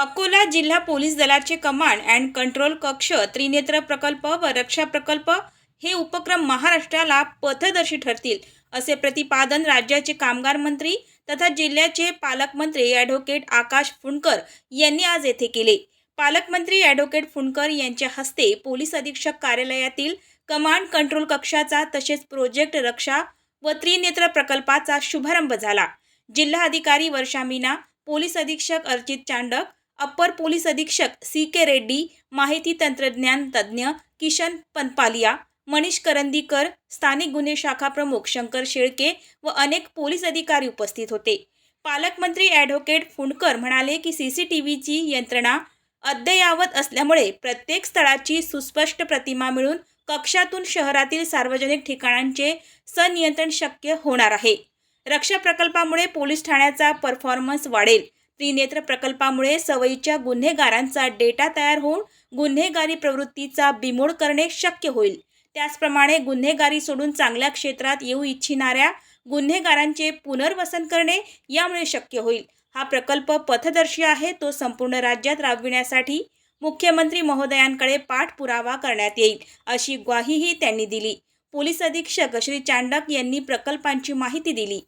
अकोला जिल्हा पोलीस दलाचे command and control कक्ष त्रिनेत्र प्रकल्प व रक्षा प्रकल्प हे उपक्रम महाराष्ट्राला पथदर्शी ठरतील असे प्रतिपादन राज्याचे कामगार मंत्री तथा जिल्ह्याचे पालकमंत्री ॲडव्होकेट आकाश फुंडकर यांनी आज येथे केले. पालकमंत्री ॲडव्होकेट फुंडकर यांच्या हस्ते पोलीस अधीक्षक कार्यालयातील कमांड कंट्रोल कक्षाचा तसेच प्रोजेक्ट रक्षा व त्रिनेत्र प्रकल्पाचा शुभारंभ झाला. जिल्हा अधिकारी वर्षा मीना पोलीस अधीक्षक अर्चित चांडक अप्पर पोलीस अधीक्षक सी के रेड्डी माहिती तंत्रज्ञान तज्ज्ञ किशन पनपालिया मनीष करंदीकर स्थानिक गुन्हे शाखा प्रमुख शंकर शेळके व अनेक पोलीस अधिकारी उपस्थित होते. पालकमंत्री ॲडव्होकेट फुंडकर म्हणाले की सी सी टी व्हीची यंत्रणा अद्ययावत असल्यामुळे प्रत्येक स्थळाची सुस्पष्ट प्रतिमा मिळून कक्षातून शहरातील सार्वजनिक ठिकाणांचे सनियंत्रण शक्य होणार आहे. रक्षा प्रकल्पामुळे पोलीस ठाण्याचा परफॉर्मन्स वाढेल. त्रिनेत्र प्रकल्पामुळे सवयीच्या गुन्हेगारांचा डेटा तयार होऊन गुन्हेगारी प्रवृत्तीचा बिमोड करणे शक्य होईल. त्याचप्रमाणे गुन्हेगारी सोडून चांगल्या क्षेत्रात येऊ इच्छिणाऱ्या गुन्हेगारांचे पुनर्वसन करणे यामुळे शक्य होईल. हा प्रकल्प पथदर्शी आहे तो संपूर्ण राज्यात राबविण्यासाठी मुख्यमंत्री महोदयांकडे पाठपुरावा करण्यात येईल अशी ग्वाहीही त्यांनी दिली. पोलीस अधीक्षक श्री चांडक यांनी प्रकल्पांची माहिती दिली.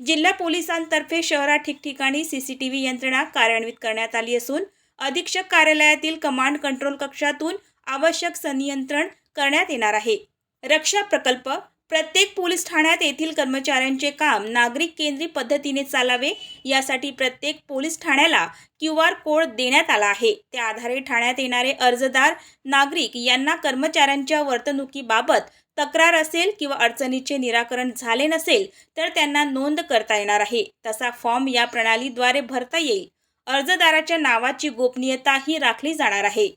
जिल्हा पोलिसांतर्फे शहरात ठिकठिकाणी सी सी टी व्ही यंत्रणा कार्यान्वित करण्यात आली असून अधीक्षक कार्यालयातील कमांड कंट्रोल कक्षातून आवश्यक संनियंत्रण करण्यात येणार आहे. रक्षा प्रकल्प प्रत्येक पोलीस ठाण्यात येथील कर्मचाऱ्यांचे काम नागरिक केंद्री पद्धतीने चालावे यासाठी प्रत्येक पोलीस ठाण्याला क्यू आर कोड देण्यात आला आहे. त्या आधारे ठाण्यात येणारे अर्जदार नागरिक यांना कर्मचाऱ्यांच्या वर्तणुकीबाबत तक्रार असेल किंवा अडचणीचे निराकरण झाले नसेल तर त्यांना नोंद करता येणार आहे. तसा फॉर्म या प्रणालीद्वारे भरता येईल. अर्जदाराच्या नावाची गोपनीयताही राखली जाणार आहे.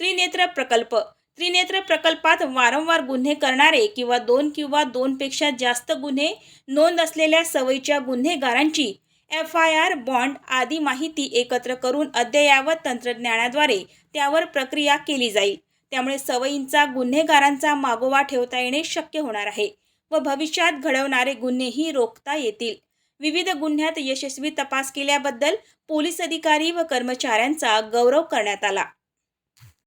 त्रिनेत्र प्रकल्प. त्रिनेत्र प्रकल्पात वारंवार गुन्हे करणारे किंवा दोन किंवा दोनपेक्षा जास्त गुन्हे नोंद असलेल्या सवयीच्या गुन्हेगारांची एफ आय आर बॉन्ड आदी माहिती एकत्र करून अद्ययावत तंत्रज्ञानाद्वारे त्यावर प्रक्रिया केली जाईल. त्यामुळे सवयींचा गुन्हेगारांचा मागोवा ठेवता येणे शक्य होणार आहे व भविष्यात घडवणारे गुन्हेही रोखता येतील. विविध गुन्ह्यात यशस्वी तपास केल्याबद्दल पोलीस अधिकारी व कर्मचाऱ्यांचा गौरव करण्यात आला.